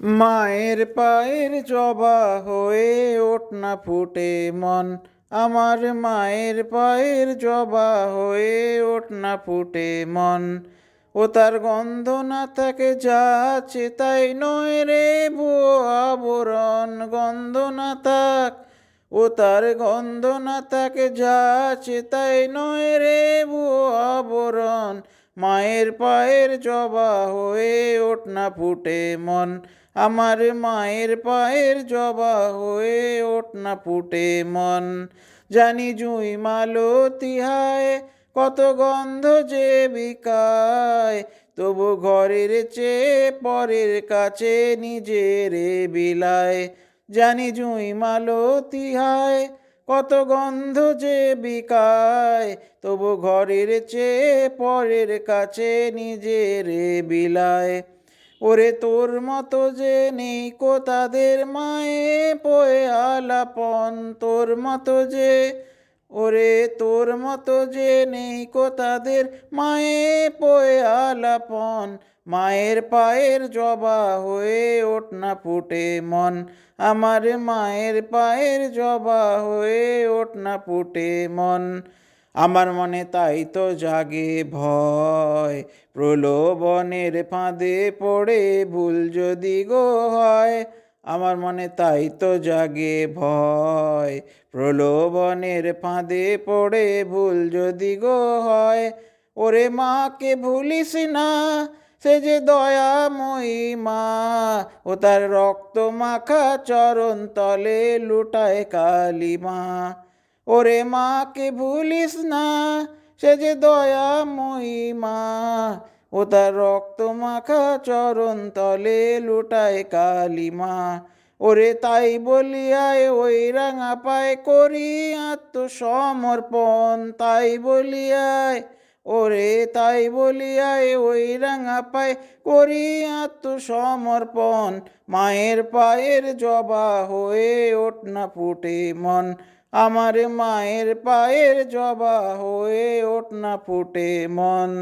মায়ের পায়ের জবা হয়ে ওঠ না ফুটে মন। আমার মায়ের পায়ের জবা হয়ে ওঠ না ফুটে মন। ও তার গন্ধ না থাকে যা আছে তাই নয় রে ভুয়ো আবরণ। গন্ধ না থাক, ও তার গন্ধ না থাকে যা আছে তাই নয় রে ভুয়ো আবরণ। মায়ের পায়ের জবা হয়ে ওঠ না ফুটে মন। আমার মায়ের পায়ের জবা হয়ে ওঠ না ফুটে মন। জানি জুই মালতি হায় কত গন্ধ যে বিকায়। তবু ঘরের চেয়ে পরের কাছে নিজের বিলায়। জানি জুই মালতি হায় কত গন্ধ যে বিকায়, তবু ঘরের চেয়ে পরের কাছে নিজের বিলায়। ওরে তোর মতো যে নেই কো তাদের মায়ে, পোয়ে আলাপন তোর মতো যে ওরে তোর মতো যে নেই কো তাদের মায়ে পোয়ে আলাপন। মায়ের পায়ের জবা হয়ে ওঠ না ফুটে মন। আমার মায়ের পায়ের জবা হয়ে ওঠ না ফুটে মন। আমার মনে তাই তো জাগে ভয়। প্রলোভনের ফাঁদে পড়ে ভুল যদি গো হয়। আমার মনে তাই তো জাগে ভয়। প্রলোভনের ফাঁদে পড়ে ভুল যদি গো হয়, ওরে মাকে ভুলিস না, সে যে দয়াময়ী মা। ও তার রক্ত মাখা চরণ তলে লুটায় কালিমা ওরে মাকে ভুলিস না, সে যে দয়াময়ী মা। ও তার রক্ত মাখা চরণ তলে লুটায় কালিমা। ওরে তাই বলিয়ায় ওই রাঙা পায় করি আত্মসমর্পণ। তাই বলিয়ায়, ওরে তাই বলিয়ায় ওই রাঙা পায় করি আত্মসমর্পণ। মায়ের পায়ের জবা হয়ে ওঠ না ফুটে মন। আমার মায়ের পায়ের জবা হয়ে ওঠ না ফুটে মন।